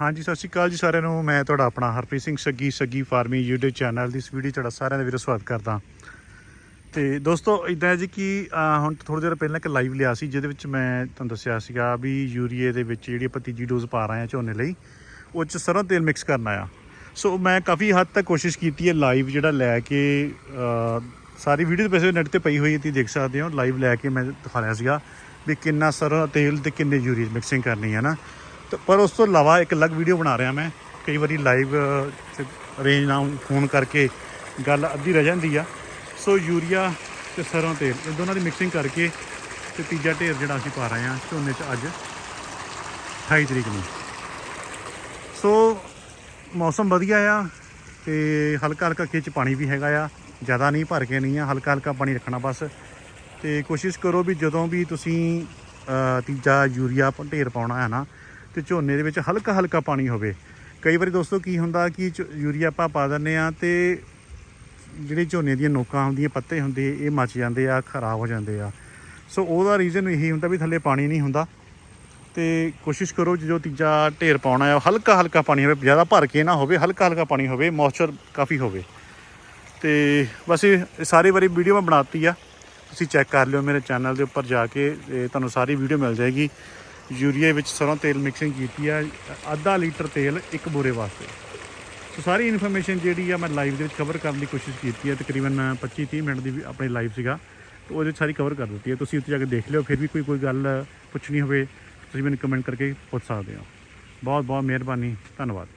ਹਾਂਜੀ, ਸਤਿ ਸ਼੍ਰੀ ਅਕਾਲ ਜੀ ਸਾਰਿਆਂ ਨੂੰ। ਮੈਂ ਤੁਹਾਡਾ ਆਪਣਾ Harpreet Singh Saggi Saggi farming YouTube channel ਦੀ ਇਸ ਵੀਡੀਓ ਤੁਹਾਡਾ ਸਾਰਿਆਂ ਦਾ ਵੀਰੋ ਸਵਾਗਤ ਕਰਦਾ। ਤੇ ਦੋਸਤੋ ਇਦਾਂ ਹੈ ਜੀ ਕਿ ਹੁਣ ਥੋੜੀ ਦੇਰ ਪਹਿਲਾਂ ਇੱਕ ਲਾਈਵ ਲਿਆ ਸੀ, ਜਿਹਦੇ ਵਿੱਚ ਮੈਂ ਤੁਹਾਨੂੰ ਦੱਸਿਆ ਸੀਗਾ ਵੀ ਯੂਰੀਏ ਦੇ ਵਿੱਚ ਜਿਹੜੀ ਆਪਾਂ ਤੀਜੀ ਡੋਜ਼ ਪਾ ਰਹੇ ਹਾਂ ਝੋਨੇ ਲਈ, ਉਹ 'ਚ ਸਰੋਂ ਤੇਲ ਮਿਕਸ ਕਰਨਾ ਆ ਸੋ ਮੈਂ ਕਾਫੀ ਹੱਦ ਤੱਕ ਕੋਸ਼ਿਸ਼ ਕੀਤੀ ਹੈ ਲਾਈਵ ਜਿਹੜਾ ਲੈ ਕੇ ਸਾਰੀ ਵੀਡੀਓ ਵੈਸੇ ਨੈਟ ਤੇ ਪਈ ਹੋਈ ਹੈ, ਤੁਸੀਂ ਦੇਖ ਸਕਦੇ ਹੋ। ਲਾਈਵ ਲੈ ਕੇ ਮੈਂ ਦਿਖਾ ਰਿਹਾ ਸੀਗਾ ਵੀ ਕਿੰਨਾ ਸਰੋਂ ਤੇਲ ਤੇ ਕਿੰਨੇ ਯੂਰੀਏ ਮਿਕਸਿੰਗ ਕਰਨੀ ਹੈ ਨਾ। ਪਰ ਉਸ ਤੋਂ ਇਲਾਵਾ ਇੱਕ ਅਲੱਗ ਵੀਡੀਓ ਬਣਾ ਰਿਹਾ ਮੈਂ। ਕਈ ਵਾਰੀ ਲਾਈਵ ਰੇਂਜ ਨਾਲ ਫੋਨ ਕਰਕੇ ਗੱਲ ਅੱਧੀ ਰਹਿ ਜਾਂਦੀ ਆ। ਸੋ ਯੂਰੀਆ ਤੇ ਸਰੋਂ ਤੇਲ, ਇਹ ਦੋਨਾਂ ਦੀ ਮਿਕਸਿੰਗ ਕਰਕੇ ਤੇ ਤੀਜਾ ਢੇਰ ਜਿਹੜਾ ਅਸੀਂ ਪਾ ਰਹੇ ਹਾਂ ਝੋਨੇ 'ਚ ਅੱਜ 28 ਤਰੀਕ ਨੂੰ। ਸੋ ਮੌਸਮ ਵਧੀਆ ਆ ਤੇ ਹਲਕਾ ਹਲਕਾ ਖਿੱਚ ਪਾਣੀ ਵੀ ਹੈਗਾ ਆ। ਜ਼ਿਆਦਾ ਨਹੀਂ ਭਰ ਕੇ ਨਹੀਂ ਆ, ਹਲਕਾ ਹਲਕਾ ਪਾਣੀ ਰੱਖਣਾ ਬਸ। ਤੇ ਕੋਸ਼ਿਸ਼ ਕਰੋ ਵੀ ਜਦੋਂ ਵੀ ਤੁਸੀਂ ਤੀਜਾ ਯੂਰੀਆ ਢੇਰ ਪਾਉਣਾ ਹੈ ਨਾ ਤੇ ਝੋਨੇ ਦੇ ਵਿੱਚ ਹਲਕਾ ਹਲਕਾ ਪਾਣੀ ਹੋਵੇ। ਕਈ ਵਾਰੀ ਦੋਸਤੋ ਕੀ ਹੁੰਦਾ ਕਿ ਝ- ਯੂਰੀਆ ਆਪਾਂ ਪਾ ਦਿੰਦੇ ਆ ਤੇ ਜਿਹੜੇ ਝੋਨੇ ਦੀਆਂ ਨੋਕਾਂ ਹੁੰਦੀਆਂ, ਪੱਤੇ ਹੁੰਦੇ, ਇਹ ਮੱਚ ਜਾਂਦੇ ਆ, ਖਰਾਬ ਹੋ ਜਾਂਦੇ ਆ। ਸੋ ਉਹਦਾ ਰੀਜ਼ਨ ਇਹੀ ਹੁੰਦਾ ਵੀ ਥੱਲੇ ਪਾਣੀ ਨਹੀਂ ਹੁੰਦਾ। ਤੇ ਕੋਸ਼ਿਸ਼ ਕਰੋ ਜਦੋਂ ਤੀਜਾ ਢੇਰ ਪਾਉਣਾ ਹੈ ਹਲਕਾ ਹਲਕਾ ਪਾਣੀ ਹੋਵੇ, ਜ਼ਿਆਦਾ ਭਰ ਕੇ ਨਾ ਹੋਵੇ, ਹਲਕਾ ਹਲਕਾ ਪਾਣੀ ਹੋਵੇ ਮੌਇਸਚਰ ਕਾਫੀ ਹੋਵੇ। ਤੇ ਬਸ ਇਹ ਸਾਰੀ ਵਾਰੀ ਵੀਡੀਓ ਮੈਂ ਬਣਾਤੀ ਆ। ਤੁਸੀਂ ਚੈੱਕ ਕਰ ਲਿਓ ਮੇਰੇ ਚੈਨਲ ਦੇ ਉੱਪਰ ਜਾ ਕੇ ਤੁਹਾਨੂੰ ਸਾਰੀ ਵੀਡੀਓ ਮਿਲ ਜਾਏਗੀ। ਯੂਰੀਆ ਵਿੱਚ ਸਰੋਂ ਤੇਲ ਮਿਕਸਿੰਗ ਕੀਤੀ ਆ, ਅੱਧਾ ਲੀਟਰ ਤੇਲ ਇੱਕ ਬੋਰੇ ਵਾਸਤੇ। ਸੋ ਸਾਰੀ ਇਨਫੋਰਮੇਸ਼ਨ ਜਿਹੜੀ ਆ ਮੈਂ ਲਾਈਵ ਦੇ ਵਿੱਚ ਕਵਰ ਕਰਨ ਦੀ ਕੋਸ਼ਿਸ਼ ਕੀਤੀ ਹੈ ਤਕਰੀਬਨ 25 30 ਮਿੰਟ ਦੀ ਵੀ ਆਪਣੀ ਲਾਈਵ ਸੀਗਾ। ਤੇ ਉਹਦੇ 'ਚ ਸਾਰੀ ਕਵਰ ਕਰ ਦਿੱਤੀ ਹੈ ਤੁਸੀਂ ਉੱਥੇ ਜਾ ਕੇ ਦੇਖ ਲਿਓ, ਫਿਰ ਵੀ ਕੋਈ ਕੋਈ ਗੱਲ ਪੁੱਛਣੀ ਹੋਵੇ, ਤੁਸੀਂ ਮੈਨੂੰ ਕਮੈਂਟ ਕਰਕੇ ਪੁੱਛ ਸਕਦੇ ਹੋ। ਬਹੁਤ ਬਹੁਤ ਮਿਹਰਬਾਨੀ, ਧੰਨਵਾਦ।